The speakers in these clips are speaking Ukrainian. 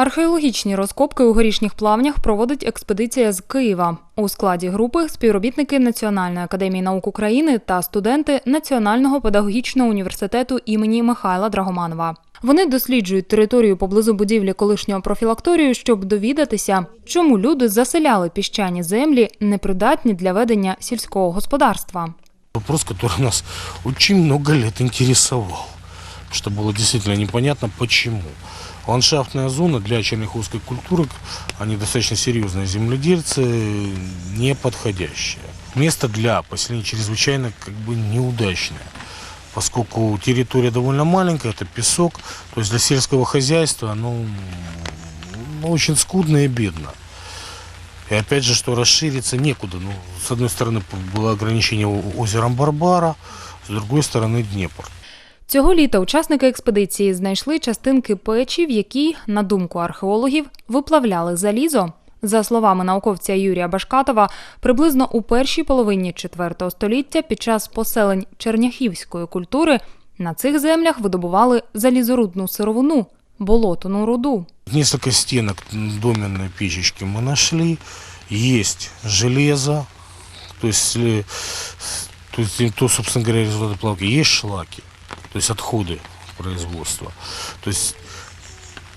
Археологічні розкопки у горішніх плавнях проводить експедиція з Києва. У складі групи співробітники Національної академії наук України та студенти Національного педагогічного університету імені Михайла Драгоманова. Вони досліджують територію поблизу будівлі колишнього профілакторію, щоб довідатися, чому люди заселяли піщані землі, непридатні для ведення сільського господарства. Вопрос, который нас очень много лет интересовал. Что было действительно непонятно, почему. Ландшафтная зона для черняховской культуры, они достаточно серьезные земледельцы, не подходящая. Место для поселения чрезвычайно как бы неудачное. Поскольку территория довольно маленькая, это песок, то есть для сельского хозяйства, ну, ну, очень скудно и бедно. И опять же, что расшириться некуда. Ну, с одной стороны, было ограничение озером Барбара, с другой стороны Днепр. Цього літа учасники експедиції знайшли частинки печі, в якій, на думку археологів, виплавляли залізо. За словами науковця Юрія Башкатова, приблизно у першій половині IV століття під час поселень черняхівської культури на цих землях видобували залізорудну сировину болотну руду. Несколько стенок доменной печечки мы нашли. Есть железо, то есть, э, то, есть, то собственно говоря, результаты плавки. Есть шлаки, то есть отходы производства. То есть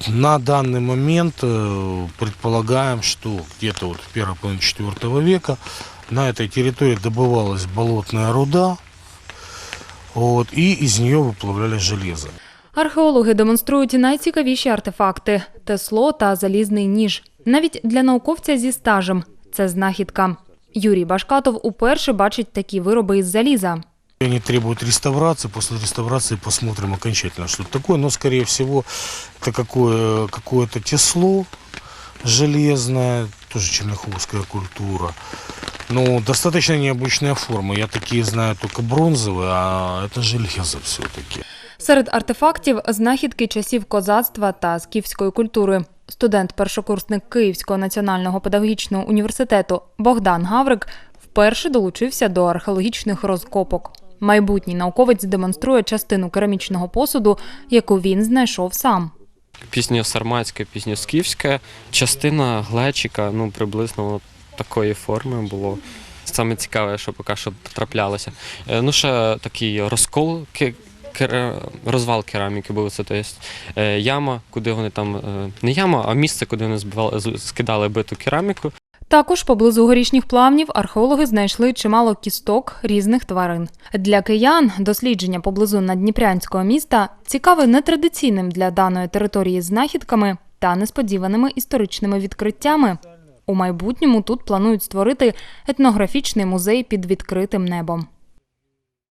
на данный момент э, предполагаем, что где-то вот в первой половине IV века на этой территории добывалась болотная руда, вот, и из нее выплавляли железо. Археологи демонструють найцікавіші артефакти тесло та залізний ніж. Навіть для науковця зі стажем це знахідка. Юрій Башкатов уперше бачить такі вироби із заліза. Они требуют реставрации, после реставрации посмотрим окончательно, что это такое. Но, скорее всего, это какое, какое-то тесло железное, тоже черняховская культура. Но достаточно необычная форма. Я такие знаю только бронзовые, а это железо все-таки. Серед артефактів знахідки часів козацтва та скіфської культури. Студент-першокурсник Київського національного педагогічного університету Богдан Гаврик вперше долучився до археологічних розкопок. Майбутній науковець демонструє частину керамічного посуду, яку він знайшов сам. пізньосарматське, пізньоскіфське. Частина глечика, ну приблизно такої форми було. Саме цікаве, що поки що траплялося. Е, Ну, ще такий розкол, розвал кераміки був. Це тобто, е, яма, куди вони там, е, не яма, а місце, куди вони збивали, скидали биту кераміку. Також поблизу горішніх плавнів археологи знайшли чимало кісток різних тварин. Для киян дослідження поблизу наддніпрянського міста цікаве нетрадиційним для даної території знахідками та несподіваними історичними відкриттями. У майбутньому тут планують створити етнографічний музей під відкритим небом.